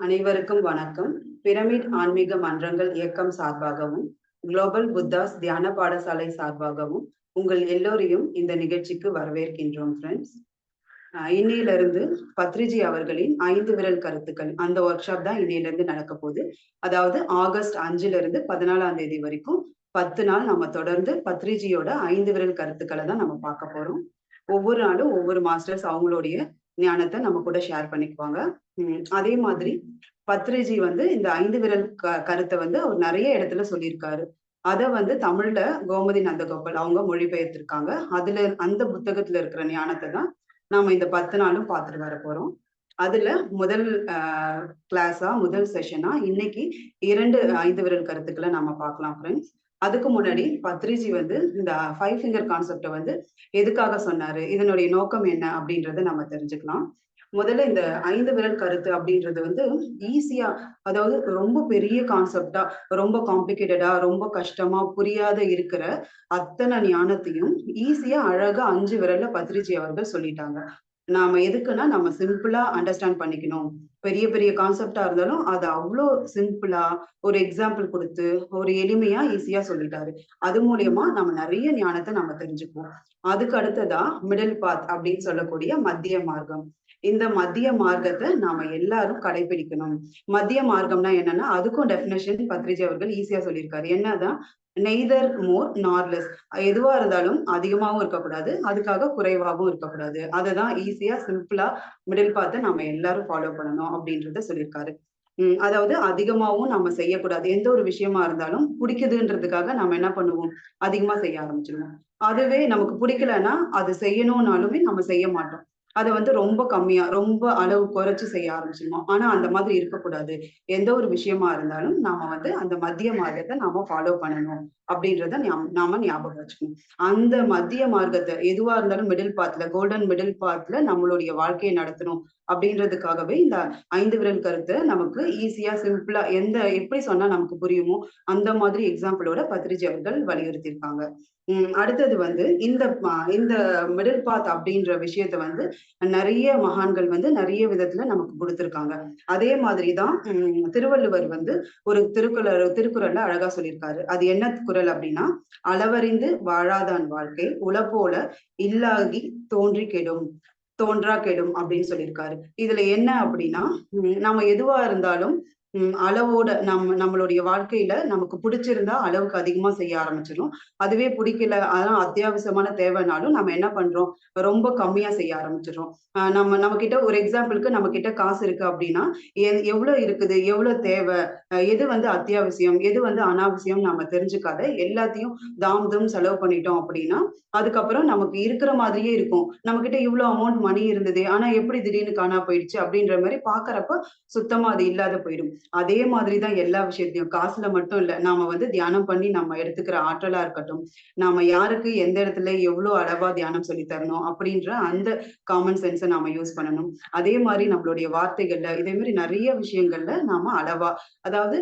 அனைவருக்கும் வணக்கம். பிரமிட் ஆன்மீக மன்றங்கள் இயக்கம் சார்பாகவும் குளோபல் புத்தாஸ் தியான பாடசாலை சார்பாகவும் உங்கள் எல்லோரையும் இந்த நிகழ்ச்சிக்கு வரவேற்கின்றோம் ஃப்ரெண்ட்ஸ் இன்னையிலிருந்து பத்ரிஜி அவர்களின் ஐந்து விரல் கருத்துக்கள் அந்த ஒர்க் ஷாப் தான் இன்னையிலிருந்து நடக்க போகுது. அதாவது ஆகஸ்ட் அஞ்சுல இருந்து பதினாலாம் தேதி வரைக்கும் பத்து நாள் நம்ம தொடர்ந்து பத்ரிஜியோட ஐந்து விரல் கருத்துக்களை தான் நம்ம பார்க்க போறோம். ஒவ்வொரு நாளும் ஒவ்வொரு மாஸ்டர்ஸ் அவங்களுடைய ஞானத்தை நம்ம கூட ஷேர் பண்ணிக்குவாங்க. அதே மாதிரி பத்ரிஜி வந்து இந்த ஐந்து விரல் க கருத்தை வந்து அவர் நிறைய இடத்துல சொல்லியிருக்காரு. அதை வந்து தமிழ்ல கோமதி நந்தகோபால் அவங்க மொழிபெயர்த்திருக்காங்க. அதுல அந்த புத்தகத்துல இருக்கிற ஞானத்தை தான் நாம இந்த பத்து நாளும் பார்த்துட்டு வர போறோம். அதுல முதல் ஆஹ் கிளாஸா முதல் செஷனா இன்னைக்கு இரண்டு ஐந்து விரல் கருத்துக்களை நாம பார்க்கலாம் ஃப்ரெண்ட்ஸ் அதுக்கு முன்னாடி பத்ரிஜி வந்து இந்த ஃபைவ் ஃபிங்கர் கான்செப்டை வந்து எதுக்காக சொன்னாரு? இதனுடைய நோக்கம் என்ன அப்படின்றத நம்ம தெரிஞ்சுக்கலாம். முதல்ல இந்த ஐந்து விரல் கருத்து அப்படின்றது வந்து ஈஸியா அதாவது ரொம்ப பெரிய கான்செப்டா ரொம்ப காம்ப்ளிகேட்டடா ரொம்ப கஷ்டமா புரியாத இருக்கிற அத்தனை ஞானத்தையும் ஈஸியா அழகா அஞ்சு விரல்ல பத்ரிஜி அவர்கள் சொல்லிட்டாங்க. நாம எதுக்குன்னா நம்ம சிம்பிளா அண்டர்ஸ்டாண்ட் பண்ணிக்கணும். பெரிய பெரிய கான்செப்டா இருந்தாலும் அது அவ்வளோ சிம்பிளா ஒரு எக்ஸாம்பிள் கொடுத்து ஒரு எளிமையா ஈஸியா சொல்லிட்டாரு. அது மூலியமா நம்ம நிறைய ஞானத்தை நம்ம தெரிஞ்சுக்குவோம். அதுக்கு அடுத்ததா மிடில் பாத் அப்படின்னு சொல்லக்கூடிய மத்திய மார்க்கம். இந்த மத்திய மார்க்கத்தை நாம எல்லாரும் கடைபிடிக்கணும் மத்திய மார்க்கம்னா என்னன்னா அதுக்கும் டெபினேஷன் பத்ரிஜி அவர்கள் ஈஸியா சொல்லியிருக்காரு. என்னதான் நெய்தர் மோர் நார்லெஸ் எதுவா இருந்தாலும் அதிகமாகவும் இருக்கக்கூடாது அதுக்காக குறைவாகவும் இருக்கக்கூடாது. அதை ஈஸியா சிம்பிளா மிடில் பார்த்து நம்ம எல்லாரும் ஃபாலோ பண்ணணும் அப்படின்றத சொல்லியிருக்காரு. உம் அதாவது அதிகமாகவும் நம்ம செய்யக்கூடாது. எந்த ஒரு விஷயமா இருந்தாலும் பிடிக்குதுன்றதுக்காக நம்ம என்ன பண்ணுவோம்? அதிகமா செய்ய ஆரம்பிச்சிருவோம். அதுவே நமக்கு பிடிக்கலன்னா அது செய்யணும்னாலுமே நம்ம செய்ய மாட்டோம். அதை வந்து ரொம்ப கம்மியா ரொம்ப அளவு குறைச்சு செய்ய ஆரம்பிச்சிருவோம். ஆனா அந்த மாதிரி இருக்கக்கூடாது. எந்த ஒரு விஷயமா இருந்தாலும் நாம வந்து அந்த மத்திய மார்க்கத்தை நாம ஃபாலோ பண்ணணும் அப்படின்றத நாம ஞாபகம் வச்சுக்கணும். அந்த மத்திய மார்க்கத்தை எதுவா இருந்தாலும் மிடில் பாத்ல கோல்டன் மிடில் பாத்ல நம்மளுடைய வாழ்க்கையை நடத்தணும் அப்படின்றதுக்காகவே இந்த ஐந்து விரல் கருத்தை நமக்கு ஈஸியா சிம்பிளா எந்த எப்படி சொன்னா நமக்கு புரியுமோ அந்த மாதிரி எக்ஸாம்பிளோட பத்ரிஜி அவர்கள் வலியுறுத்தியிருக்காங்க. உம் அடுத்தது வந்து இந்த இந்த மிடில் பாத் அப்படின்ற விஷயத்த வந்து நிறைய மகான்கள் வந்து நிறைய விதத்துல நமக்கு கொடுத்திருக்காங்க. அதே மாதிரிதான் உம் திருவள்ளுவர் வந்து ஒரு திருக்குறள் திருக்குறள்ல அழகா சொல்லியிருக்காரு. அது என்ன குரல் அப்படின்னா அளவறிந்து வாழாதான் வாழ்க்கை உழப்போல இல்லாகி தோன்றி கெடும் தோன்றா கெடும் அப்படின்னு சொல்லியிருக்காரு. இதுல என்ன அப்படின்னா நம்ம எதுவா இருந்தாலும் அளவோட நம்ம நம்மளுடைய வாழ்க்கையில நமக்கு பிடிச்சிருந்தா அளவுக்கு அதிகமா செய்ய ஆரம்பிச்சிடும் அதுவே பிடிக்கல அதான் அத்தியாவசியமான தேவைனாலும் நம்ம என்ன பண்றோம்? ரொம்ப கம்மியா செய்ய ஆரம்பிச்சிடுறோம். நம்ம நம்ம கிட்ட ஒரு எக்ஸாம்பிளுக்கு நம்ம கிட்ட காசு இருக்கு அப்படின்னா எவ்வளவு இருக்குது? எவ்வளவு தேவை? எது வந்து அத்தியாவசியம்? எது வந்து அனாவசியம் நம்ம தெரிஞ்சுக்காத எல்லாத்தையும் தாம் தம் செலவு பண்ணிட்டோம் அப்படின்னா அதுக்கப்புறம் நமக்கு இருக்கிற மாதிரியே இருக்கும். நம்ம கிட்ட இவ்வளவு அமௌண்ட் மணி இருந்தது ஆனா எப்படி திடீர்னு காணா போயிடுச்சு அப்படின்ற மாதிரி பாக்குறப்ப சுத்தமா அது இல்லாத போயிடும். அதே மாதிரிதான் எல்லா விஷயத்தையும். காசுல மட்டும் இல்ல நாம வந்து தியானம் பண்ணி நம்ம எடுத்துக்கிற ஆற்றலா இருக்கட்டும் நாம யாருக்கு எந்த இடத்துல எவ்வளவு அளவா தியானம் சொல்லி தரணும் அப்படின்ற அந்த காமன் சென்ஸை நாம யூஸ் பண்ணணும். அதே மாதிரி நம்மளுடைய வார்த்தைகள்ல இதே மாதிரி நிறைய விஷயங்கள்ல நாம அளவா அதாவது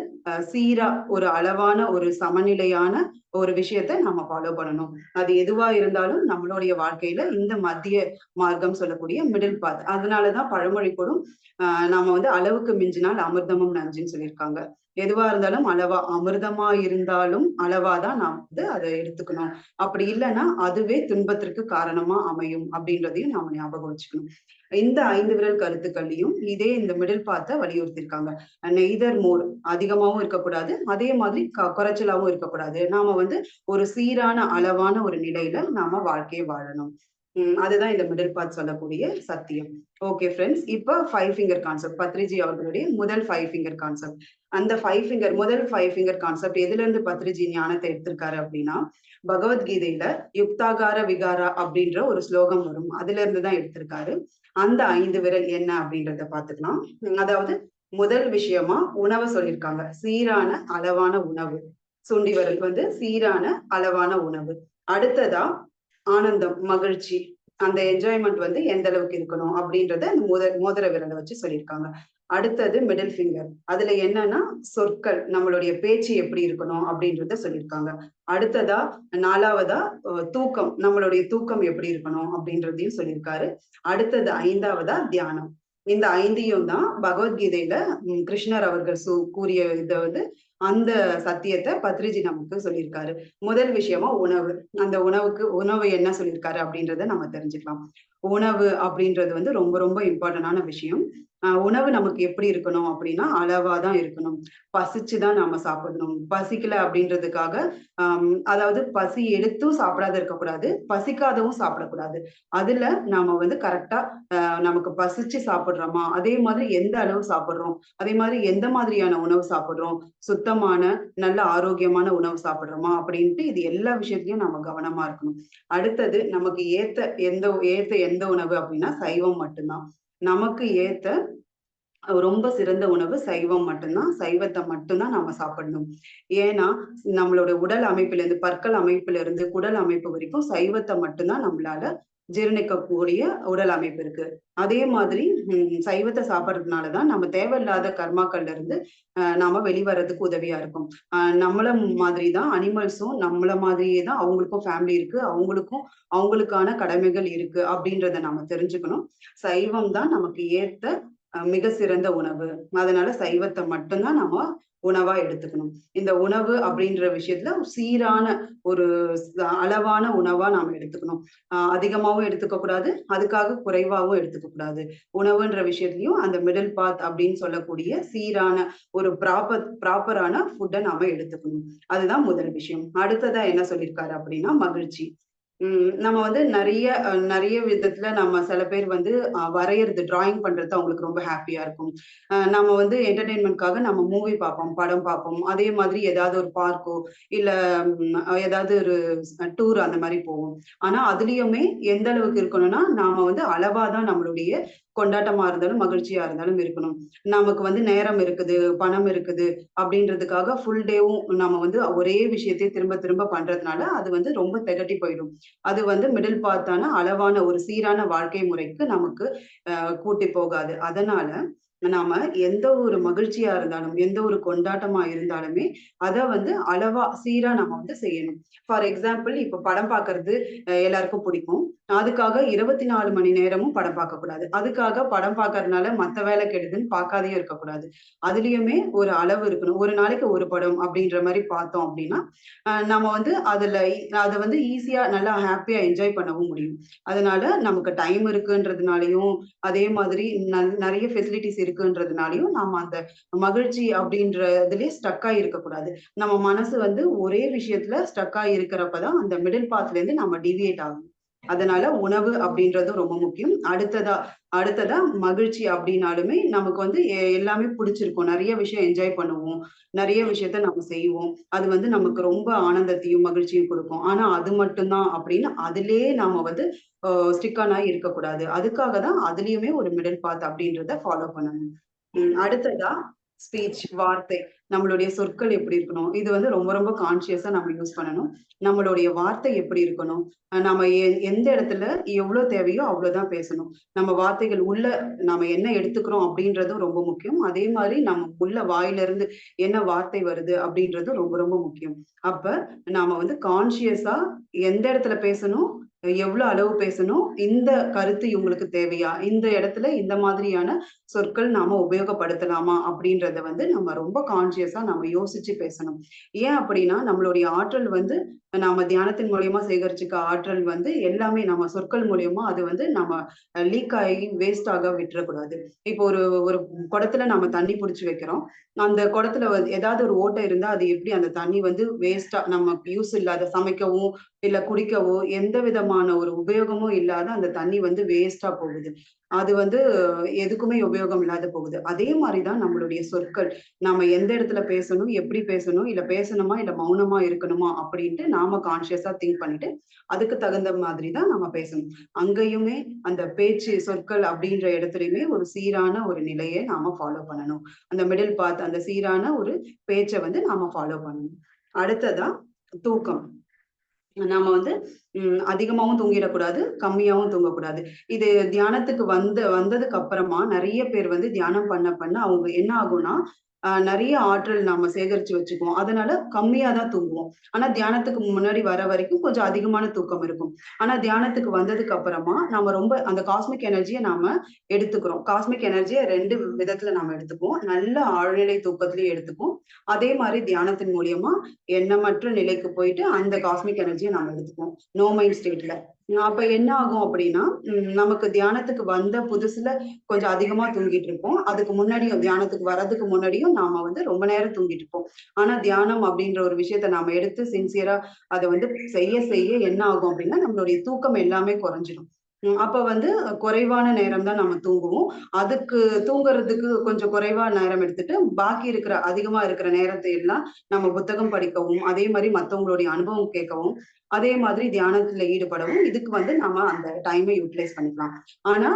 சீரா ஒரு அளவான ஒரு சமநிலையான ஒரு விஷயத்த நம்ம ஃபாலோ பண்ணணும். அது எதுவா இருந்தாலும் நம்மளுடைய வாழ்க்கையில இந்த மத்திய மார்க்கம் சொல்லக்கூடிய மிடில் பாத் அதனாலதான் பழமொழி கூடும் ஆஹ் நாம வந்து அளவுக்கு மிஞ்சினால் அமிர்தமும் நஞ்சுன்னு சொல்லியிருக்காங்க. எதுவா இருந்தாலும் அளவா அமிர்தமா இருந்தாலும் அளவாதான் நாம் வந்து அதை எடுத்துக்கணும். அப்படி இல்லைன்னா அதுவே துன்பத்திற்கு காரணமா அமையும் அப்படின்றதையும் நாம ஞாபகம் வச்சுக்கணும். இந்த ஐந்து விரல் கருத்துக்கள்லையும் இதே இந்த மிடில் பார்த்த வலியுறுத்திருக்காங்க நெய்தர் மோர் அதிகமாவும் இருக்கக்கூடாது அதே மாதிரி க குறைச்சலாவும் இருக்கக்கூடாது. நாம வந்து ஒரு சீரான அளவான ஒரு நிலையில நாம வாழ்க்கையை வாழணும். அதுதான் இந்த மிடில் பார்ட் சொல்லக்கூடிய சத்தியம். ஓகே ஃப்ரெண்ட்ஸ் இப்போ ஃபைவ் ஃபிங்கர் கான்செப்ட் பத்ரிஜி அவர்களுடைய முதல் ஃபைவ் ஃபிங்கர் கான்செப்ட் அந்த ஃபைவ் ஃபிங்கர் முதல் ஃபைவ் ஃபிங்கர் கான்செப்ட் எதுல இருந்து பத்ரிஜி ஞானத்தை எடுத்திருக்காரு அப்படின்னா பகவத்கீதையில யுக்தாகார விகாரா அப்படின்ற ஒரு ஸ்லோகம் வரும். அதுல இருந்து தான் எடுத்திருக்காரு. அந்த ஐந்து விரல் என்ன அப்படின்றத பாத்துக்கலாம் அதாவது முதல் விஷயமா உணவை சொல்லியிருக்காங்க. சீரான அளவான உணவு. சுண்டி விரல் வந்து சீரான அளவான உணவு. அடுத்ததா ஆனந்தம் மகிழ்ச்சி அந்த என்ஜாய்மெண்ட் வந்து எந்த அளவுக்கு இருக்கணும் அப்படின்றத அந்த முத மோதிர விரலை வச்சு சொல்லியிருக்காங்க. அடுத்தது மிடில் ஃபிங்கர் அதுல என்னன்னா சொற்கள் நம்மளுடைய பேச்சு எப்படி இருக்கணும் அப்படின்றத சொல்லியிருக்காங்க. அடுத்ததா நாலாவதா தூக்கம் நம்மளுடைய தூக்கம் எப்படி இருக்கணும் அப்படின்றதையும் சொல்லியிருக்காரு. அடுத்தது ஐந்தாவதா தியானம். இந்த ஐந்தையும் தான் பகவத்கீதையில கிருஷ்ணர் அவர்கள் சு- கூறிய இதை வந்து அந்த சத்தியத்தை பத்ரிஜி நமக்கு சொல்லியிருக்காரு. முதல் விஷயமா உணவு. அந்த உணவுக்கு உணவு என்ன சொல்லியிருக்காரு அப்படின்றத நம்ம தெரிஞ்சுக்கலாம். உணவு அப்படின்றது வந்து ரொம்ப ரொம்ப இம்பார்ட்டன்டான விஷயம். உணவு நமக்கு எப்படி இருக்கணும் அப்படின்னா அளவா தான் இருக்கணும். பசிச்சுதான் நாம சாப்பிடணும். பசிக்கல அப்படின்றதுக்காக அதாவது பசி எடுத்தும் சாப்பிடாத இருக்கக்கூடாது பசிக்காதவும் சாப்பிடக்கூடாது. அதுல நாம வந்து கரெக்டா நமக்கு பசிச்சு சாப்பிடுறோமா? அதே மாதிரி எந்த அளவு சாப்பிடுறோம்? அதே மாதிரி எந்த மாதிரியான உணவு சாப்பிடுறோம்? சுத்தமான நல்ல ஆரோக்கியமான உணவு சாப்பிடுறோமா? அப்படின்ட்டு இது எல்லா விஷயத்திலயும் நம்ம கவனமா இருக்கணும். அடுத்தது நமக்கு ஏத்த எந்த ஏத்த எந்த உணவு அப்படின்னா சைவம் மட்டும்தான். நமக்கு ஏத்த ரொம்ப சிறந்த உணவு சைவம் மட்டும்தான். சைவத்தை மட்டும்தான் நாம சாப்பிடணும். ஏன்னா நம்மளோட உடல் அமைப்புல இருந்து பற்கள் அமைப்புல இருந்து குடல் அமைப்பு வரைக்கும் சைவத்தை மட்டும்தான் நம்மளால ஜீரணிக்கக்கூடிய உடல் அமைப்பு இருக்கு. அதே மாதிரி சைவத்தை சாப்பிட்றதுனாலதான் நம்ம தேவையில்லாத கர்மாக்கள்ல இருந்து நாம வெளிவரதுக்கு உதவியா இருக்கும். ஆஹ் நம்மள மாதிரி தான் அனிமல்ஸும் நம்மள மாதிரியே தான் அவங்களுக்கும் ஃபேமிலி இருக்கு. அவங்களுக்கும் அவங்களுக்கான கடமைகள் இருக்கு அப்படின்றத நாம தெரிஞ்சுக்கணும். சைவம் தான் நமக்கு ஏத்த மிக சிறந்த உணவு. அதனால சைவத்தை மட்டும்தான் நம்ம உணவா எடுத்துக்கணும். இந்த உணவு அப்படின்ற விஷயத்துல சீரான ஒரு அளவான உணவா நாம எடுத்துக்கணும். ஆஹ் அதிகமாவும் எடுத்துக்க கூடாது அதுக்காக குறைவாகவும் எடுத்துக்க கூடாது. உணவுன்ற விஷயத்துலயும் அந்த மிடில் பாத் அப்படின்னு சொல்லக்கூடிய சீரான ஒரு ப்ராப்பர் ப்ராப்பரான ஃபுட்டை நாம எடுத்துக்கணும். அதுதான் முதல் விஷயம். அடுத்ததா என்ன சொல்லியிருக்காரு அப்படின்னா மகிழ்ச்சி. நம்ம வந்து நிறைய நிறைய விதத்துல நம்ம சில பேர் வந்து வரைகிறது வரையறது டிராயிங் பண்றது அவங்களுக்கு ரொம்ப ஹாப்பியா இருக்கும். நம்ம வந்து என்டர்டெயின்மெண்ட்காக நம்ம மூவி பார்ப்போம் படம் பார்ப்போம். அதே மாதிரி ஏதாவது ஒரு பார்க்கோ இல்ல ஏதாவது ஒரு டூர் அந்த மாதிரி போவோம். ஆனா அதுலயுமே எந்த அளவுக்கு இருக்கணும்னா நாம வந்து அளவாதான் நம்மளுடைய கொண்டாட்டமா இருந்தாலும் மகிழ்ச்சியா இருந்தாலும் இருக்கணும். நமக்கு வந்து நேரம் இருக்குது பணம் இருக்குது அப்படின்றதுக்காக ஃபுல் டேவும் நம்ம வந்து ஒரே விஷயத்தை திரும்ப திரும்ப பண்றதுனால அது வந்து ரொம்ப திகட்டி போயிடும். அது வந்து மிடில் பார்த்தான அளவான ஒரு சீரான வாழ்க்கை முறைக்கு நமக்கு அஹ் கூட்டி போகாது. அதனால நாம எந்த ஒரு மகிழ்ச்சியா இருந்தாலும் எந்த ஒரு கொண்டாட்டமா இருந்தாலுமே அதை வந்து அளவா சீரா நம்ம வந்து செய்யணும். ஃபார் எக்ஸாம்பிள் இப்ப படம் பார்க்கறது எல்லாருக்கும் பிடிக்கும். அதுக்காக இருபத்தி நாலு மணி நேரமும் படம் பார்க்க கூடாது அதுக்காக படம் பார்க்கறதுனால மத்த வேலை கெடுதுன்னு பார்க்காதே இருக்கக்கூடாது. அதுலயுமே ஒரு அளவு இருக்கணும். ஒரு நாளைக்கு ஒரு படம் அப்படின்ற மாதிரி பார்த்தோம் அப்படின்னா நம்ம வந்து அதுல அதை வந்து ஈஸியா நல்லா ஹாப்பியா என்ஜாய் பண்ணவும் முடியும். அதனால நமக்கு டைம் இருக்குன்றதுனாலையும் அதே மாதிரி நிறைய ஃபெசிலிட்டிஸ் இருக்கு இருக்குன்றதுனாலயும் நாம அந்த மகிழ்ச்சி அப்படின்றதுலயே ஸ்டக் இருக்கக்கூடாது. நம்ம மனசு வந்து ஒரே விஷயத்துல ஸ்டக் இருக்கிறப்பதான் அந்த மிடில் பாத்ல இருந்து நம்ம டிவியேட் ஆகும் அதனால உணவு அப்படின்றதும் ரொம்ப முக்கியம். அடுத்ததா அடுத்ததா மகிழ்ச்சி அப்படின்னாலுமே நமக்கு வந்து எ- எல்லாமே பிடிச்சிருக்கும். நிறைய விஷயம் என்ஜாய் பண்ணுவோம். நிறைய விஷயத்த நம்ம செய்வோம். அது வந்து நமக்கு ரொம்ப ஆனந்தத்தையும் மகிழ்ச்சியும் கொடுக்கும். ஆனா அது மட்டும்தான் அப்படின்னு அதுலயே நாம வந்து ஸ்டிக்கானா இருக்கக்கூடாது. அதுக்காக தான் அதுலயுமே ஒரு மிடில் பாத் அப்படின்றத ஃபாலோ பண்ணணும். உம் அடுத்ததா ஸ்பீச் வார்த்தை. நம்மளுடைய சொற்கள் எப்படி இருக்கணும்? இது வந்து ரொம்ப ரொம்ப கான்சியஸா நம்ம யூஸ் பண்ணணும். நம்மளுடைய வார்த்தை எப்படி இருக்கணும்? நம்ம எ- எந்த இடத்துல எவ்வளவு தேவையோ அவ்வளவுதான் பேசணும். நம்ம வார்த்தைகள் உள்ள நாம என்ன எடுத்துக்கிறோம் அப்படின்றதும் ரொம்ப முக்கியம். அதே மாதிரி நம்ம உள்ள வாயில இருந்து என்ன வார்த்தை வருது அப்படின்றதும் ரொம்ப ரொம்ப முக்கியம். அப்ப நாம வந்து கான்சியஸா எந்த இடத்துல பேசணும்? எவ்வளவு அளவு பேசணும்? இந்த கருத்து இவங்களுக்கு தேவையா? இந்த இடத்துல இந்த மாதிரியான சொற்கள் நாம உபயோகப்படுத்தலாமா? அப்படின்றத வந்து நம்ம ரொம்ப கான்சியஸா நம்ம யோசிச்சு பேசணும். ஏன் அப்படின்னா நம்மளுடைய ஆற்றல் வந்து நாம தியானத்தின் மூலியமா சேகரிச்சுக்க ஆற்றல் வந்து எல்லாமே நம்ம சொற்கள் மூலியமா அது வந்து நம்ம லீக் ஆகி வேஸ்ட் ஆக விட்டுறக்கூடாது. இப்போ ஒரு ஒரு குடத்துல நம்ம தண்ணி புடிச்சு வைக்கிறோம். அந்த குடத்துல ஏதாவது ஒரு ஓட்டை இருந்தா அது எப்படி அந்த தண்ணி வந்து வேஸ்டா நமக்கு யூஸ் இல்லாத சமைக்கவும் இல்ல குடிக்கவோ எந்த விதமான ஒரு உபயோகமும் இல்லாத அந்த தண்ணி வந்து வேஸ்டா போகுது. அது வந்து எதுக்குமே உபயோகம் இல்லாத போகுது. அதே மாதிரிதான் நம்மளுடைய சொற்கள். நாம எந்த இடத்துல பேசணும் எப்படி பேசணும் இல்ல பேசணுமா இல்ல மௌனமா இருக்கணுமா அப்படின்ட்டு நாம கான்சியஸா திங்க் பண்ணிட்டு அதுக்கு தகுந்த மாதிரி தான் நம்ம பேசணும். அங்கேயுமே அந்த பேச்சு சொற்கள் அப்படின்ற இடத்துலயுமே ஒரு சீரான ஒரு நிலையை நாம ஃபாலோ பண்ணணும். அந்த மிடில் பாத் அந்த சீரான ஒரு பேச்சை வந்து நாம ஃபாலோ பண்ணணும். அடுத்ததா தூக்கம். நாம வந்து உம் அதிகமாவும் தூங்கிடக்கூடாது கம்மியாவும் தூங்கக்கூடாது. இது தியானத்துக்கு வந்த வந்ததுக்கு அப்புறமா நிறைய பேர் வந்து தியானம் பண்ண பண்ண அவங்க என்ன ஆகும்னா நிறைய ஆற்றல் நாம சேகரிச்சு வச்சுக்குவோம். அதனால கம்மியா தான் தூங்குவோம். ஆனா தியானத்துக்கு முன்னாடி வர வரைக்கும் கொஞ்சம் அதிகமான தூக்கம் இருக்கும். ஆனா தியானத்துக்கு வந்ததுக்கு அப்புறமா நாம ரொம்ப அந்த காஸ்மிக் எனர்ஜியை நாம எடுத்துக்கிறோம். காஸ்மிக் எனர்ஜியை ரெண்டு விதத்துல நாம எடுத்துக்குவோம். நல்ல ஆழ்நிலை தூக்கத்திலயும் எடுத்துக்குவோம். அதே மாதிரி தியானத்தின் மூலியமா எண்ணமற்ற நிலைக்கு போயிட்டு அந்த காஸ்மிக் எனர்ஜியை நாம எடுத்துக்குவோம். நோ மைண்ட் ஸ்டேட்ல அப்ப என்ன ஆகும் அப்படின்னா நமக்கு தியானத்துக்கு வந்த புதுசுல கொஞ்சம் அதிகமா தூங்கிட்டு இருப்போம். அதுக்கு முன்னாடியும் தியானத்துக்கு வர்றதுக்கு முன்னாடியும் நாம வந்து ரொம்ப நேரம் தூங்கிட்டு இருப்போம். ஆனா தியானம் அப்படின்ற ஒரு விஷயத்த நாம எடுத்து சின்சியரா அதை வந்து செய்ய செய்ய என்ன ஆகும் அப்படின்னா நம்மளுடைய தூக்கம் எல்லாமே குறைஞ்சிடும் அப்ப வந்து குறைவான நேரம் தான் நம்ம தூங்குவோம். அதுக்கு தூங்குறதுக்கு கொஞ்சம் குறைவா நேரம் எடுத்துட்டு பாக்கி இருக்கிற அதிகமா இருக்கிற நேரத்தை எல்லாம் நம்ம புத்தகம் படிக்கவும் அதே மாதிரி மத்தவங்களுடைய அனுபவம் கேட்கவும் அதே மாதிரி தியானத்துல ஈடுபடவும் இதுக்கு வந்து நாம அந்த டைமை யூட்டிலைஸ் பண்ணிக்கலாம். ஆனா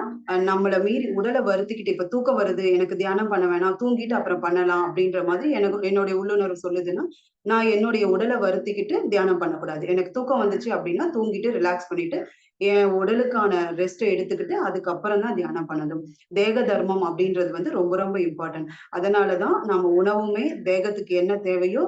நம்மளை நம்மள மீறி உடலை வருத்திக்கிட்டு இப்ப தூக்கம் வருது எனக்கு தியானம் பண்ண வேணாம் தூங்கிட்டு அப்புறம் பண்ணலாம் அப்படின்ற மாதிரி எனக்கு என்னுடைய உள்ளுணர்வு சொல்லுதுன்னா நான் என்னுடைய உடலை வருத்திக்கிட்டு தியானம் பண்ணக்கூடாது. எனக்கு தூக்கம் வந்துச்சு அப்படின்னா தூங்கிட்டு ரிலாக்ஸ் பண்ணிட்டு என் உடலுக்கான ரெஸ்ட்டை எடுத்துக்கிட்டு அதுக்கப்புறம் தான் தியானம் பண்ணணும். தேக தர்மம் அப்படின்றது வந்து ரொம்ப ரொம்ப இம்பார்ட்டன்ட் அதனாலதான் நம்ம உணவுமே தேகத்துக்கு என்ன தேவையோ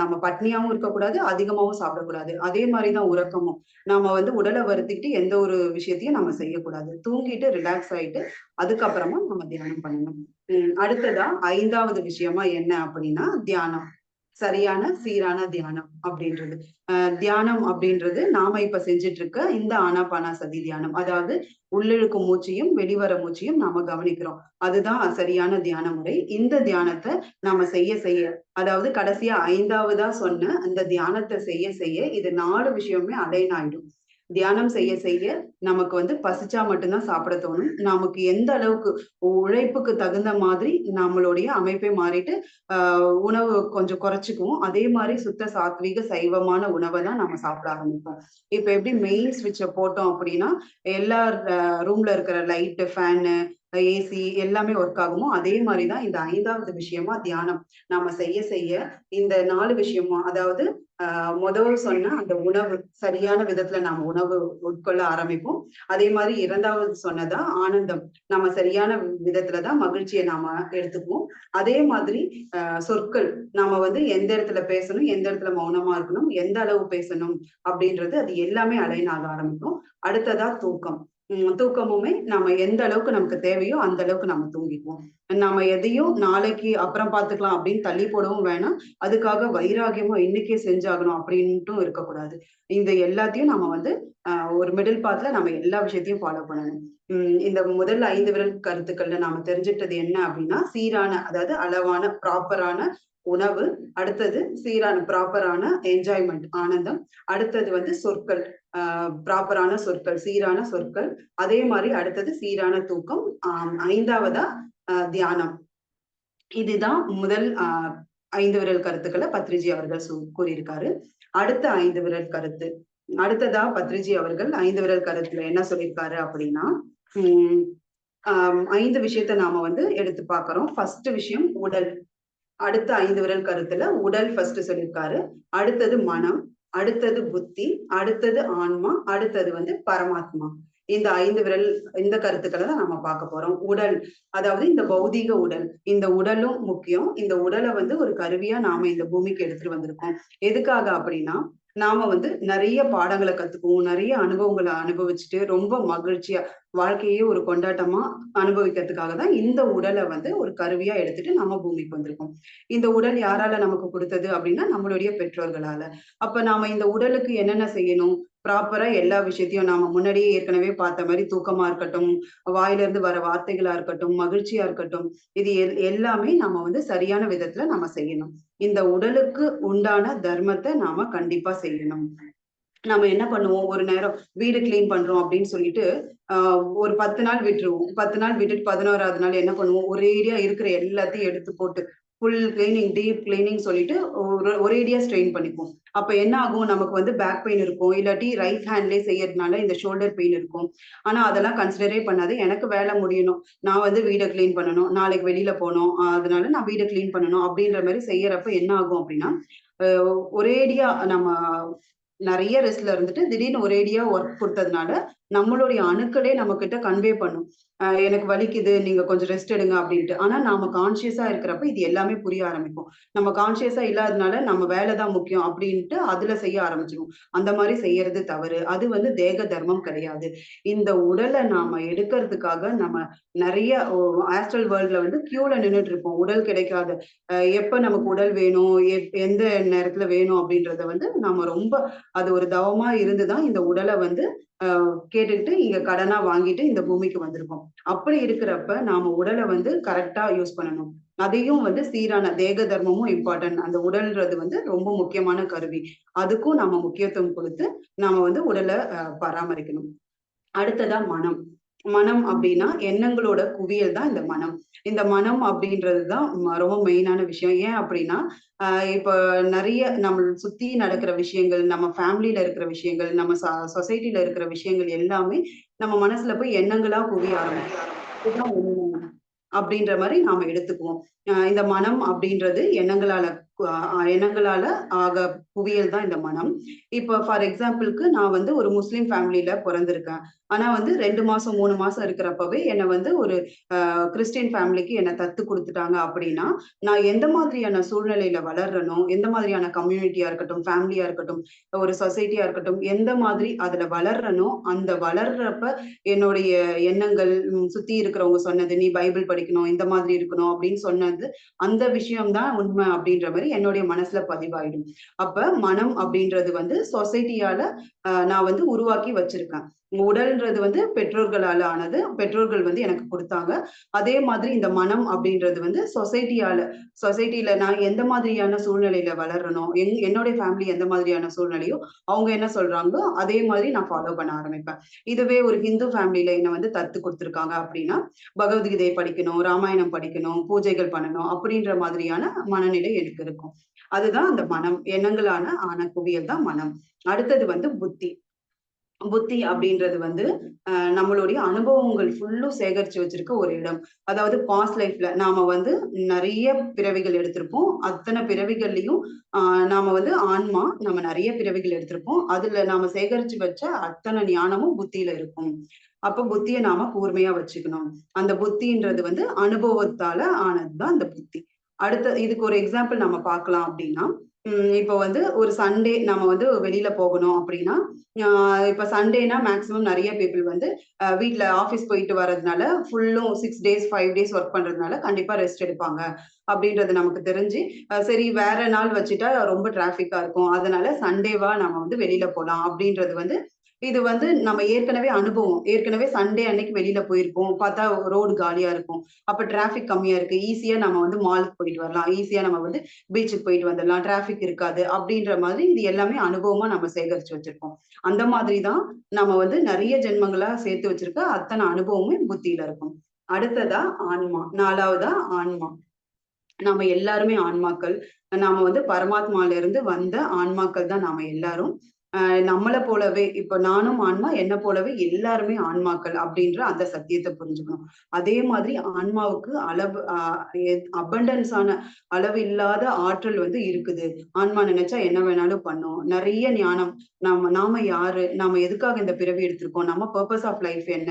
நம்ம பட்னியாவும் இருக்கக்கூடாது அதிகமாவும் சாப்பிடக்கூடாது. அதே மாதிரி மாதிரிதான் உறக்கமும். நாம வந்து உடலை வருத்திக்கிட்டு எந்த ஒரு விஷயத்தையும் நம்ம செய்யக்கூடாது. தூங்கிட்டு ரிலாக்ஸ் ஆயிட்டு அதுக்கப்புறமா நம்ம தியானம் பண்ணணும். அடுத்ததா ஐந்தாவது விஷயமா என்ன அப்படின்னா தியானம். சரியான சீரான தியானம் அப்படின்றது. தியானம் அப்படின்றது நாம இப்ப செஞ்சுட்டு இருக்க இந்த ஆனாபானா சதி தியானம். அதாவது உள்ளிழுக்கும் மூச்சையும் வெளிவர மூச்சையும் நாம கவனிக்கிறோம். அதுதான் சரியான தியான முறை. இந்த தியானத்தை நாம செய்ய செய்ய அதாவது கடைசியா ஐந்தாவதா சொன்ன அந்த தியானத்தை செய்ய செய்ய இது நாலு விஷயமே அலைன் ஆயிடும். தியானம் செய்ய செய்ய நமக்கு வந்து பசிச்சா மட்டும்தான் சாப்பிட தோணும். நமக்கு எந்த அளவுக்கு உழைப்புக்கு தகுந்த மாதிரி நம்மளுடைய அமைப்பை மாறிட்டு ஆஹ் உணவு கொஞ்சம் குறைச்சிக்குவோம். அதே மாதிரி சுத்த சாத்விக சைவமான உணவை தான் நம்ம சாப்பிட ஆரம்பிப்போம். இப்ப எப்படி மெயின் ஸ்விட்சை போட்டோம் அப்படின்னா எல்லா ரூம்ல இருக்கிற லைட்டு ஃபேனு ஏசி எல்லாமே ஒர்க் ஆகுமோ அதே மாதிரிதான் இந்த ஐந்தாவது விஷயமா தியானம். நாம செய்ய செய்ய இந்த நாலு விஷயமும் அதாவது முதல் சொன்ன அந்த உணவு சரியான விதத்துல நாம உணவு உட்கொள்ள ஆரம்பிப்போம். அதே மாதிரி இரண்டாவது சொன்னதா ஆனந்தம். நம்ம சரியான விதத்துலதான் மகிழ்ச்சியை நாம எடுத்துக்குவோம். அதே மாதிரி ஆஹ் சொற்கள். நாம வந்து எந்த இடத்துல பேசணும் எந்த இடத்துல மௌனமா இருக்கணும் எந்த அளவு பேசணும் அப்படின்றது அது எல்லாமே அலைன் ஆக ஆரம்பிக்கும். அடுத்ததா தூக்கம். தூக்கமுமே நம்ம எந்த அளவுக்கு நமக்கு தேவையோ அந்த அளவுக்கு நம்ம தூங்கிக்குவோம். நாம எதையும் நாளைக்கு அப்புறம் பாத்துக்கலாம் அப்படின்னு தள்ளி போடவும் வேணாம். அதுக்காக வைராகியமா இன்னைக்கே செஞ்சாகணும் அப்படின்ட்டும் இருக்கக்கூடாது. இந்த எல்லாத்தையும் நம்ம வந்து ஆஹ் ஒரு மிடில் பாத்துல நம்ம எல்லா விஷயத்தையும் ஃபாலோ பண்ணணும். உம் இந்த முதல் ஐந்து விரல் கருத்துக்கள்ல நாம தெரிஞ்சுக்கிட்டது என்ன அப்படின்னா சீரான அதாவது அளவான ப்ராப்பரான உணவு அடுத்தது சீரான ப்ராப்பரான என்ஜாய்மெண்ட் ஆனந்தம் அடுத்தது வந்து சொற்கள் ஆஹ் ப்ராப்பரான சொற்கள் சீரான சொற்கள் அதே மாதிரி அடுத்தது சீரான தூக்கம் ஆஹ் ஐந்தாவதா ஆஹ் தியானம். இதுதான் முதல் ஆஹ் ஐந்து விரல் கருத்துக்களை பத்ரிஜி அவர்கள் கூறியிருக்காரு. அடுத்த ஐந்து விரல் கருத்து அடுத்ததா பத்ரிஜி அவர்கள் ஐந்து விரல் கருத்துல என்ன சொல்லியிருக்காரு அப்படின்னா உம் ஆஹ் ஐந்து விஷயத்த நாம வந்து எடுத்து பாக்குறோம் ஃபர்ஸ்ட் விஷயம் உடல். அடுத்த ஐந்து விரல் கருத்துல உடல் ஃபர்ஸ்ட் சொல்லியிருக்காரு. அடுத்தது மனம் அடுத்தது புத்தி அடுத்தது ஆன்மா அடுத்தது வந்து பரமாத்மா. இந்த ஐந்து விரல் இந்த கருத்துக்களை தான் நம்ம பார்க்க போறோம். உடல் அதாவது இந்த பௌதீக உடல். இந்த உடலும் முக்கியம். இந்த உடலை வந்து ஒரு கருவியா நாம இந்த பூமிக்கு எடுத்துட்டு வந்திருக்கோம். எதுக்காக அப்படின்னா நாம வந்து நிறைய பாடங்களை கத்துக்குவோம். நிறைய அனுபவங்களை அனுபவிச்சுட்டு ரொம்ப மகிழ்ச்சியா வாழ்க்கையே ஒரு கொண்டாட்டமா அனுபவிக்கிறதுக்காக தான் இந்த உடலை வந்து ஒரு கருவியா எடுத்துட்டு நம்ம பூமிக்கு வந்திருக்கோம். இந்த உடல் யாரால நமக்கு கொடுத்தது அப்படின்னா நம்மளுடைய பெற்றோர்களால. அப்ப நாம இந்த உடலுக்கு என்னென்ன செய்யணும்? ப்ராப்பரா எல்லா விஷயத்தையும் நாம முன்னாடியே ஏற்கனவே பார்த்த மாதிரி தூக்கமா இருக்கட்டும் வாயில இருந்து வர வார்த்தைகளா இருக்கட்டும் மகிழ்ச்சியா இருக்கட்டும் இது எல்லாமே நாம வந்து சரியான விதத்துல நாம செய்யணும். இந்த உடலுக்கு உண்டான தர்மத்தை நாம கண்டிப்பா செய்யணும். நம்ம என்ன பண்ணுவோம்? ஒரு நேரம் வீடு கிளீன் பண்றோம் அப்படின்னு சொல்லிட்டு ஆஹ் ஒரு பத்து நாள் விட்டுருவோம். பத்து நாள் விட்டுட்டு பதினோராவது நாள் என்ன பண்ணுவோம்? ஒரேடியா இருக்கிற எல்லாத்தையும் எடுத்து போட்டு ஃபுல் கிளீனிங் டீப் கிளீனிங் சொல்லிட்டு ஒரு ஒரேடியா ஸ்ட்ரெயின் பண்ணிப்போம். அப்ப என்ன ஆகும்? நமக்கு வந்து பேக் பெயின் இருக்கும். இல்லாட்டி ரைட் ஹேண்ட்லேயே செய்யறதுனால இந்த ஷோல்டர் பெயின் இருக்கும். ஆனா அதெல்லாம் கன்சிடரே பண்ணாது. எனக்கு வேலை முடியணும். நான் வந்து வீடை கிளீன் பண்ணணும். நாளைக்கு வெளியில போகணும். அதனால நான் வீடை கிளீன் பண்ணணும் அப்படின்ற மாதிரி செய்யறப்ப என்ன ஆகும் அப்படின்னா ஒரேடியா நம்ம நிறைய ரெஸ்ட்ல இருந்துட்டு திடீர்னு ஒரேடியா ஒர்க் கொடுத்ததுனால நம்மளுடைய அணுக்களே நம்ம கிட்ட கன்வே பண்ணும் எனக்கு வலிக்குது நீங்க கொஞ்சம் ரெஸ்ட் எடுங்க அப்படின்ட்டு. ஆனா நாம கான்சியஸா இருக்கிறப்ப இது எல்லாமே புரிய ஆரம்பிக்கும். நம்ம கான்சியஸா இல்லாதனால நம்ம வேலை தான் முக்கியம் அப்படின்ட்டு அதுல செய்ய ஆரம்பிச்சிடும் அந்த மாதிரி செய்யறது தவறு. அது வந்து தேக தர்மம் கிடையாது. இந்த உடலை நாம எடுக்கிறதுக்காக நம்ம நிறைய ஆஸ்ட்ரல் வேர்ல்ட்ல வந்து கியூல நின்றுட்டு இருப்போம். உடல் கிடைக்காத எப்ப நமக்கு உடல் வேணும் எப்- எந்த நேரத்துல வேணும் அப்படின்றத வந்து நம்ம ரொம்ப அது ஒரு தவமா இருந்துதான் இந்த உடலை வந்து கேட்டுக்கிட்டு இங்க கடனா வாங்கிட்டு இந்த பூமிக்கு வந்திருக்கோம். அப்படி இருக்கிறப்ப நாம உடலை வந்து கரெக்டா யூஸ் பண்ணணும். அதையும் வந்து சீரான தேக தர்மமும் இம்பார்ட்டன்ட் அந்த உடல்ன்றது வந்து ரொம்ப முக்கியமான கருவி. அதுக்கும் நாம முக்கியத்துவம் கொடுத்து நாம வந்து உடலை பராமரிக்கணும். அடுத்ததா மனம். மனம் அப்படின்னா எண்ணங்களோட குவியல் தான் இந்த மனம். இந்த மனம் அப்படின்றது தான் ரொம்ப மெயினான விஷயம். ஏன் அப்படின்னா ஆஹ் இப்ப நிறைய நம்ம சுத்தி நடக்கிற விஷயங்கள் நம்ம ஃபேமிலியில இருக்கிற விஷயங்கள் நம்ம சொசைட்டில இருக்கிற விஷயங்கள் எல்லாமே நம்ம மனசுல போய் எண்ணங்களா குவிய ஆரம்பிக்கும். இதுதான் அப்படின்ற மாதிரி நாம எடுத்துக்குவோம். இந்த மனம் அப்படின்றது எண்ணங்களால எண்ணங்களால ஆக புவியல் தான் இந்த மனம். இப்போ ஃபார் எக்ஸாம்பிளுக்கு நான் வந்து ஒரு முஸ்லீம் ஃபேமிலியில பிறந்திருக்கேன். ஆனா வந்து ரெண்டு மாசம் மூணு மாசம் இருக்கிறப்பவே என்னை வந்து ஒரு கிறிஸ்டியன் ஃபேமிலிக்கு என்னை தத்து கொடுத்துட்டாங்க அப்படின்னா நான் எந்த மாதிரியான சூழ்நிலையில வளர்றனோ எந்த மாதிரியான கம்யூனிட்டியா இருக்கட்டும் ஃபேமிலியா இருக்கட்டும் ஒரு சொசைட்டியா இருக்கட்டும் எந்த மாதிரி அதுல வளர்றனோ அந்த வளர்றப்ப என்னுடைய எண்ணங்கள் சுத்தி இருக்கிறவங்க சொன்னது நீ பைபிள் படிக்கணும் இந்த மாதிரி இருக்கணும் அப்படின்னு சொன்னது அந்த விஷயம்தான் உண்மை அப்படின்ற மாதிரி என்னுடைய மனசுல பதிவாயிடும். அப்ப மனம் அப்படின்றது வந்து சொசைட்டியால நான் வந்து உருவாக்கி வச்சிருக்கேன். உடல்ன்றது வந்து பெற்றோர்களால ஆனது பெற்றோர்கள் வந்து எனக்கு கொடுத்தாங்க. அதே மாதிரி இந்த மனம் அப்படின்றது வந்து சொசைட்டியால சொசைட்டில நான் எந்த மாதிரியான சூழ்நிலையில வளரணும் எங் என்னுடைய ஃபேமிலி எந்த மாதிரியான சூழ்நிலையோ அவங்க என்ன சொல்றாங்களோ அதே மாதிரி நான் ஃபாலோ பண்ண ஆரம்பிப்பேன். இதுவே ஒரு ஹிந்து ஃபேமிலியில என்ன வந்து தத்து கொடுத்துருக்காங்க அப்படின்னா பகவத்கீதை படிக்கணும் ராமாயணம் படிக்கணும் பூஜைகள் பண்ணணும் அப்படின்ற மாதிரியான மனநிலை எனக்கு இருக்கும். அதுதான் அந்த மனம். எண்ணங்களான ஆன குவியல் தான் மனம். அடுத்தது வந்து புத்தி. புத்தி அப்படின்றது வந்து நம்மளுடைய அனுபவங்கள் ஃபுல்லும் சேகரிச்சு வச்சிருக்க ஒரு இடம். அதாவது பாஸ்ட் லைஃப்ல நாம வந்து நிறைய பிறவிகள் எடுத்திருப்போம். அத்தனை பிறவிகள்லயும் நாம வந்து ஆன்மா நம்ம நிறைய பிறவிகள் எடுத்திருப்போம். அதுல நாம சேகரிச்சு வச்ச அத்தனை ஞானமும் புத்தியில இருக்கும். அப்ப புத்தியை நாம கூர்மையா வச்சுக்கணும். அந்த புத்தின்றது வந்து அனுபவத்தால ஆனதுதான் அந்த புத்தி. அடுத்த இதுக்கு ஒரு எக்ஸாம்பிள் நம்ம பார்க்கலாம் அப்படின்னா இப்போ வந்து ஒரு சண்டே நம்ம வந்து வெளியில போகணும் அப்படின்னா இப்போ இப்ப சண்டேனா மேக்சிமம் நிறைய பீப்புள் வந்து ஆஹ் வீட்ல ஆபீஸ் போயிட்டு வர்றதுனால ஃபுல்லும் six days five days work பண்றதுனால கண்டிப்பா ரெஸ்ட் எடுப்பாங்க. அப்படின்றது நமக்கு தெரிஞ்சு சரி வேற நாள் வச்சுட்டா ரொம்ப டிராஃபிக்கா இருக்கும். அதனால சண்டேவா நம்ம வந்து வெளியில போலாம். அப்படின்றது வந்து இது வந்து நம்ம ஏற்கனவே அனுபவம். ஏற்கனவே சண்டே அன்னைக்கு வெளியில போயிருப்போம். பார்த்தா ரோடு காலியா இருக்கும். அப்ப டிராபிக் கம்மியா இருக்கு. ஈஸியா நம்ம வந்து மாலுக்கு போயிட்டு வரலாம். ஈஸியா நம்ம வந்து பீச்சுக்கு போயிட்டு வந்துடலாம். டிராபிக் இருக்காது. அப்படின்ற மாதிரி இது எல்லாமே அனுபவமா நம்ம சேகரிச்சு வச்சிருக்கோம். அந்த மாதிரி தான் நம்ம வந்து நிறைய ஜென்மங்களா சேர்த்து வச்சிருக்க அத்தனை அனுபவமே புத்தியில இருக்கும். அடுத்ததா ஆன்மா. நாலாவதா ஆன்மா. நாம எல்லாருமே ஆன்மாக்கள். நாம வந்து பரமாத்மால இருந்து வந்த ஆன்மாக்கள் தான் நாம எல்லாரும். நம்மளை போலவே இப்ப நானும் ஆன்மா என்ன போலவே எல்லாருமே ஆன்மாக்கள் அப்படின்ற அந்த சத்தியத்தை புரிஞ்சுக்கணும். அதே மாதிரி ஆன்மாவுக்கு அளவு அபண்டன்ஸான அளவு இல்லாத ஆற்றல் வந்து இருக்குது. ஆன்மா நினைச்சா என்ன வேணாலும் பண்ணும். நிறைய ஞானம் நாம நாம யாரு நாம எதுக்காக இந்த பிறவி எடுத்திருக்கோம் நம்ம பர்பஸ் ஆஃப் லைஃப் என்ன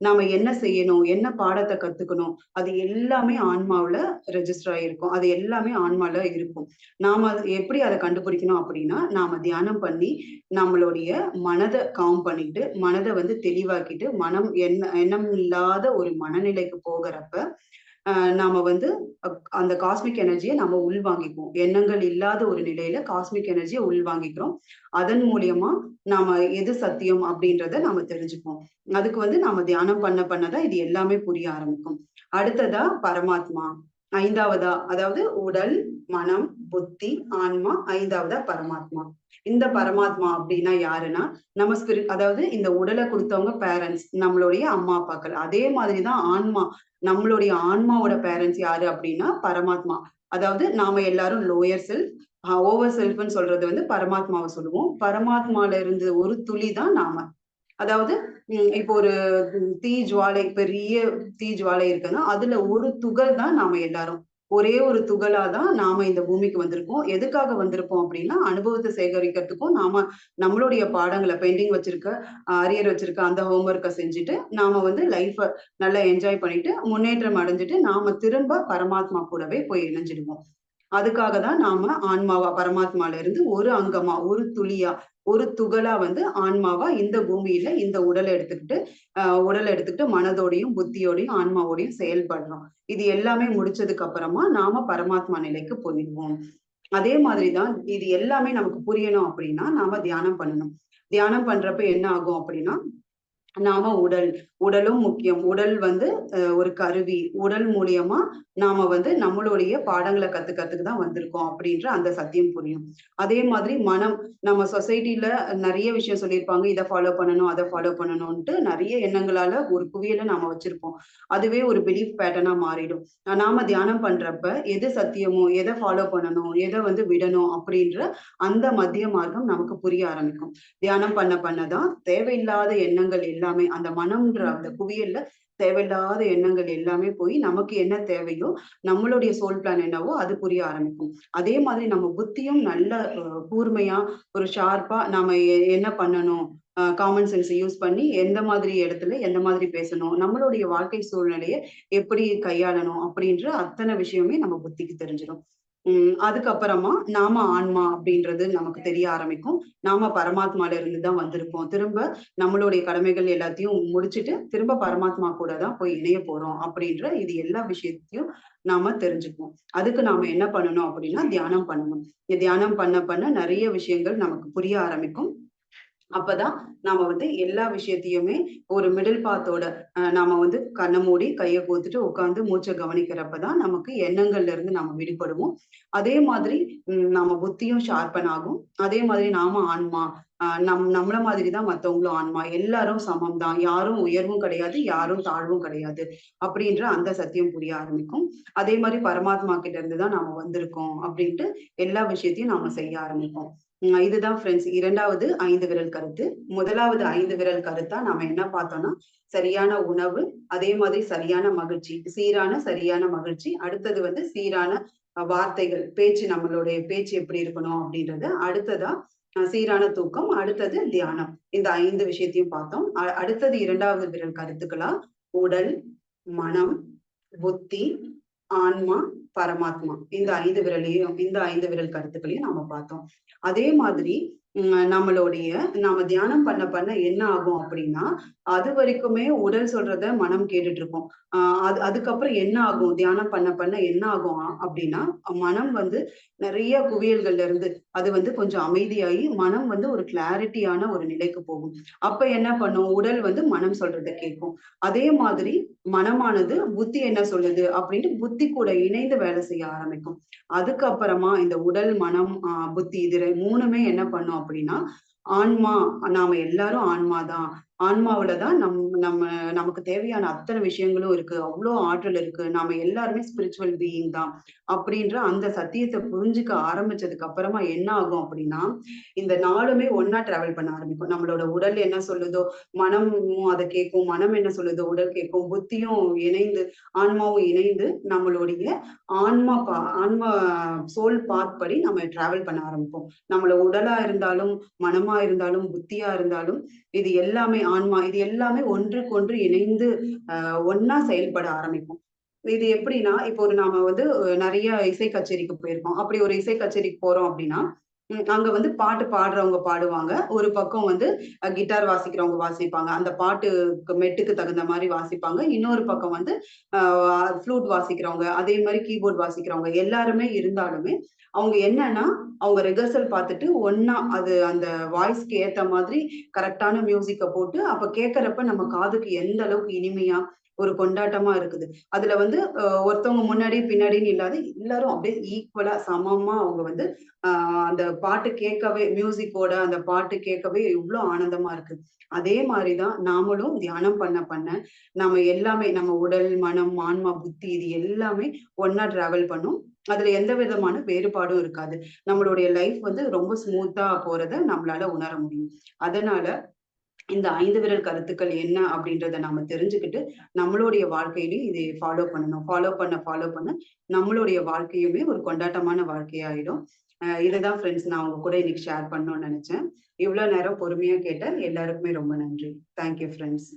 நாம என்ன செய்யணும் என்ன பாடத்தை கத்துக்கணும் அது எல்லாமே ஆன்மாவுல ரெஜிஸ்டர் ஆயிருக்கும். அது எல்லாமே ஆன்மால இருக்கும். நாம எப்படி அதை கண்டுபிடிக்கணும் அப்படின்னா நாம தியானம் பண்ணி நம்மளுடைய மனதை காம் பண்ணிட்டு மனதை வந்து தெளிவாக்கிட்டு மனம் எண்ண எண்ணம் இல்லாத ஒரு மனநிலைக்கு போகிறப்ப நாம வந்து அந்த காஸ்மிக் எனர்ஜியை நம்ம உள்வாங்கிக்குவோம். எண்ணங்கள் இல்லாத ஒரு நிலையில காஸ்மிக் எனர்ஜியை உள்வாங்கிக்கிறோம். அதன் மூலியமா நாம எது சத்தியம் அப்படின்றத நாம தெரிஞ்சுப்போம் அதுக்கு வந்து நாம தியானம் பண்ண பண்ணதான் இது எல்லாமே புரிய ஆரம்பிக்கும். அடுத்ததா பரமாத்மா. ஐந்தாவதா அதாவது உடல் மனம் புத்தி ஆன்மா ஐந்தாவதா பரமாத்மா. இந்த பரமாத்மா அப்படின்னா யாருன்னா நம்ம ஸ்பிரி அதாவது இந்த உடலை கொடுத்தவங்க பேரண்ட்ஸ் நம்மளுடைய அம்மா அப்பாக்கள். அதே மாதிரிதான் ஆன்மா. நம்மளுடைய ஆன்மாவோட பேரண்ட்ஸ் யாரு அப்படின்னா பரமாத்மா. அதாவது நாம எல்லாரும் லோயர் செல்ஃப் ஓவர் செல்ஃப்னு சொல்றது வந்து பரமாத்மாவை சொல்லுவோம். பரமாத்மால இருந்து ஒரு துளி தான் நாம. அதாவது உம் இப்போ ஒரு தீ ஜுவாலை பெரிய தீ ஜுவாலை இருக்குன்னா அதுல ஒரு துகள் தான் நாம எல்லாரும். ஒரே ஒரு துகளா தான் நாம இந்த பூமிக்கு வந்திருக்கோம். எதுக்காக வந்திருப்போம் அப்படின்னா அனுபவத்தை சேகரிக்கிறதுக்கும் நாம நம்மளுடைய பாடங்களை பெயிண்டிங் வச்சிருக்க அரியர் வச்சிருக்க அந்த ஹோம்ஒர்க்கை செஞ்சுட்டு நாம வந்து லைஃப நல்லா என்ஜாய் பண்ணிட்டு முன்னேற்றம் அடைஞ்சிட்டு நாம திரும்ப பரமாத்மா கூடவே போய் இணைஞ்சிடுவோம். அதுக்காக தான் நாம ஆன்மாவா பரமாத்மால இருந்து ஒரு அங்கமா ஒரு துளியா ஒரு துகளா வந்து ஆன்மாவா இந்த பூமியில இந்த உடலை எடுத்துக்கிட்டு ஆஹ் உடலை எடுத்துக்கிட்டு மனதோடையும் புத்தியோடையும் ஆன்மாவோடையும் செயல்படுறோம். இது எல்லாமே முடிச்சதுக்கு அப்புறமா நாம பரமாத்மா நிலைக்கு போயிடுவோம். அதே மாதிரிதான் இது எல்லாமே நமக்கு புரியணும் அப்படின்னா நாம தியானம் பண்ணணும். தியானம் பண்றப்ப என்ன ஆகும் அப்படின்னா நாம உடல் உடலும் முக்கியம். உடல் வந்து ஒரு கருவி. உடல் மூலியமா நாம வந்து நம்மளுடைய பாடங்களை கத்துக்கிறதுக்கு தான் வந்திருக்கோம் அப்படின்ற அந்த சத்தியம் புரியும். அதே மாதிரி மனம் நம்ம சொசைட்டில நிறைய விஷயம் சொல்லியிருப்பாங்க. இதை ஃபாலோ பண்ணணும் அதை ஃபாலோ பண்ணணும்ட்டு நிறைய எண்ணங்களால ஒரு குவியல நாம வச்சிருப்போம். அதுவே ஒரு பிலீஃப் பேட்டர்னா மாறிடும். நாம தியானம் பண்றப்ப எது சத்தியமோ எதை ஃபாலோ பண்ணணும் எதை வந்து விடணும் அப்படின்ற அந்த மத்திய மார்க்கம் நமக்கு புரிய ஆரம்பிக்கும். தியானம் பண்ண பண்ணதான் தேவையில்லாத எண்ணங்கள் எல்லாமே அந்த மனம்ன்ற அந்த குவியல்ல தேவையில்லாத எண்ணங்கள் எல்லாமே போய் நமக்கு என்ன தேவையோ நம்மளுடைய சோல் பிளான் என்னவோ அது புரிய ஆரம்பிக்கும். அதே மாதிரி நம்ம புத்தியும் நல்ல கூர்மையா ஒரு ஷார்ப்பா நாம என்ன பண்ணணும்? காமன் சென்ஸ் யூஸ் பண்ணி எந்த மாதிரி இடத்துல எந்த மாதிரி பேசணும்? நம்மளுடைய வாழ்க்கை சூழ்நிலையை எப்படி கையாளணும்? அப்படின்ற அத்தனை விஷயமே நம்ம புத்திக்கு தெரிஞ்சிடும். உம் அதுக்கப்புறமா நாம ஆன்மா அப்படின்றது நமக்கு தெரிய ஆரம்பிக்கும். நாம பரமாத்மால இருந்து தான் வந்திருப்போம். திரும்ப நம்மளுடைய கடமைகள் எல்லாத்தையும் முடிச்சுட்டு திரும்ப பரமாத்மா கூட தான் போய் இணைய போறோம் அப்படின்ற இது எல்லா விஷயத்தையும் நாம தெரிஞ்சுக்குவோம். அதுக்கு நாம என்ன பண்ணணும் அப்படின்னா தியானம் பண்ணணும். தியானம் பண்ண பண்ண நிறைய விஷயங்கள் நமக்கு புரிய ஆரம்பிக்கும். அப்பதான் நாம வந்து எல்லா விஷயத்தையுமே ஒரு மிடில் பாத்தோட நாம வந்து கண்ணை மூடி கையை கோத்துட்டு உட்காந்து மூச்சை கவனிக்கிறப்பதான் நமக்கு எண்ணங்கள்ல இருந்து நாம விடுபடுவோம். அதே மாதிரி நாம புத்தியும் ஷார்பன் ஆகும். அதே மாதிரி நாம ஆன்மா ஆஹ் நம் நம்மள மாதிரிதான் மத்தவங்களும் ஆன்மா. எல்லாரும் சமம் தான். யாரும் உயர்வும் கிடையாது யாரும் தாழ்வும் கிடையாது அப்படின்ற அந்த சத்தியம் புரிய ஆரம்பிக்கும். அதே மாதிரி பரமாத்மா கிட்ட இருந்து தான் நாம வந்திருக்கோம் அப்படின்ட்டு எல்லா விஷயத்தையும் நாம செய்ய ஆரம்பிப்போம். இதுதான் ஃப்ரெண்ட்ஸ் இரண்டாவது ஐந்து விரல் கருத்து. முதலாவது ஐந்து விரல் கருத்தா நாம என்ன பார்த்தோம்னா சரியான உணவு அதே மாதிரி சரியான மகிழ்ச்சி சீரான சரியான மகிழ்ச்சி. அடுத்தது வந்து சீரான வார்த்தைகள் பேச்சு நம்மளுடைய பேச்சு எப்படி இருக்கணும் அப்படின்றது. அடுத்ததா சீரான தூக்கம் அடுத்தது தியானம். இந்த ஐந்து விஷயத்தையும் பார்த்தோம். அடுத்தது இரண்டாவது விரல் கருத்துக்களா? உடல் மனம் புத்தி ஆன்மா பரமாத்மா. இந்த ஐந்து விரலையும் இந்த ஐந்து விரல் கருத்துக்களையும் நாம பார்த்தோம். அதே மாதிரி நம்மளுடைய நாம தியானம் பண்ண பண்ண என்ன ஆகும் அப்படின்னா அது வரைக்குமே உடல் சொல்றத மனம் கேட்டுட்டு இருக்கும் ஆஹ் அது அதுக்கப்புறம் என்ன ஆகும்? தியானம் பண்ண பண்ண என்ன ஆகும் அப்படின்னா மனம் வந்து நிறைய குவியல்கள்ல இருந்து அது வந்து கொஞ்சம் அமைதியாகி மனம் வந்து ஒரு கிளாரிட்டியான ஒரு நிலைக்கு போகும். அப்ப என்ன பண்ணும்? உடல் வந்து மனம் சொல்றத கேட்கும். அதே மாதிரி மனமானது புத்தி என்ன சொல்லுது அப்படின்ட்டு புத்தி கூட இணைந்து வேலை செய்ய ஆரம்பிக்கும். அதுக்கப்புறமா இந்த உடல் மனம் ஆஹ் புத்தி இது மூணுமே என்ன பண்ணும் அப்படின்னா ஆன்மா நாம எல்லாரும் ஆன்மாவில தான் நம் நம்ம நமக்கு தேவையான அத்தனை விஷயங்களும் இருக்கு. அவ்வளோ ஆற்றல் இருக்கு. நாம எல்லாருமே ஸ்பிரிச்சுவல் பீயிங் தான் அப்படின்ற அந்த சத்தியத்தை புரிஞ்சுக்க ஆரம்பிச்சதுக்கு அப்புறமா என்ன ஆகும் அப்படின்னா இந்த நாளுமே ஒன்னா டிராவல் பண்ண ஆரம்பிக்கும். நம்மளோட உடல் என்ன சொல்லுதோ மனமும் அதை கேட்கும். மனம் என்ன சொல்லுதோ உடல் கேட்கும். புத்தியும் இணைந்து ஆன்மாவும் இணைந்து நம்மளுடைய ஆன்மா பா ஆன்மா சோல் பாத் படி நம்ம டிராவல் பண்ண ஆரம்பிப்போம். நம்மள உடலா இருந்தாலும் மனமா இருந்தாலும் புத்தியா இருந்தாலும் இது எல்லாமே ஆன்மா இது எல்லாமே ஒன்றுக்கு ஒன்று இணைந்து ஒன்னா செயல்பட ஆரம்பிக்கும். இது எப்படின்னா இப்போ ஒரு நாம வந்து நிறைய இசை கச்சேரிக்கு போயிருக்கோம். அப்படி ஒரு இசை கச்சேரிக்கு போறோம் அப்படின்னா அங்க வந்து பாட்டு பாடுறவங்க பாடுவாங்க. ஒரு பக்கம் வந்து கிட்டார் வாசிக்கிறவங்க வாசிப்பாங்க. அந்த பாட்டுக்கு மெட்டுக்கு தகுந்த மாதிரி வாசிப்பாங்க. இன்னொரு பக்கம் வந்து ஃப்ளூட் வாசிக்கிறவங்க அதே மாதிரி கீபோர்ட் வாசிக்கிறவங்க எல்லாருமே இருந்தாலுமே அவங்க என்னன்னா அவங்க ரிஹர்சல் பார்த்துட்டு ஒன்னா அது அந்த வாய்ஸ்க்கு ஏத்த மாதிரி கரெக்டான மியூசிக்கை போட்டு அப்ப கேட்கறப்ப நம்ம காதுக்கு எந்த அளவுக்கு இனிமையா ஒரு கொண்டாட்டமா இருக்குது. அதுல வந்து ஒருத்தவங்க முன்னாடி பின்னாடின்னு இல்லாத எல்லாரும் அப்படியே ஈக்குவலா சமமா அவங்க வந்து ஆஹ் அந்த பாட்டு கேட்கவே மியூசிக்கோட அந்த பாட்டு கேட்கவே இவ்வளவு ஆனந்தமா இருக்கு அதே மாதிரிதான் நாமளும் தியானம் பண்ண பண்ண நம்ம எல்லாமே நம்ம உடல் மனம் ஆன்மா புத்தி இது எல்லாமே ஒன்னா டிராவல் பண்ணும். அதுல எந்த விதமான வேறுபாடும் இருக்காது. நம்மளுடைய லைஃப் வந்து ரொம்ப ஸ்மூத்தா போறத நம்மளால உணர முடியும். அதனால இந்த ஐந்து விரல் கருத்துக்கள் என்ன அப்படின்றத நம்ம தெரிஞ்சுக்கிட்டு நம்மளுடைய வாழ்க்கையிலையும் இதை ஃபாலோ பண்ணணும். ஃபாலோ பண்ண ஃபாலோ பண்ண நம்மளுடைய வாழ்க்கையுமே ஒரு கொண்டாட்டமான வாழ்க்கையாயிடும். இதுதான் ஃப்ரெண்ட்ஸ் நான் உங்க கூட இன்னைக்கு ஷேர் பண்ணணும்னு நினைச்சேன். இவ்வளவு நேரம் பொறுமையா கேட்ட எல்லாருக்குமே ரொம்ப நன்றி. Thank you friends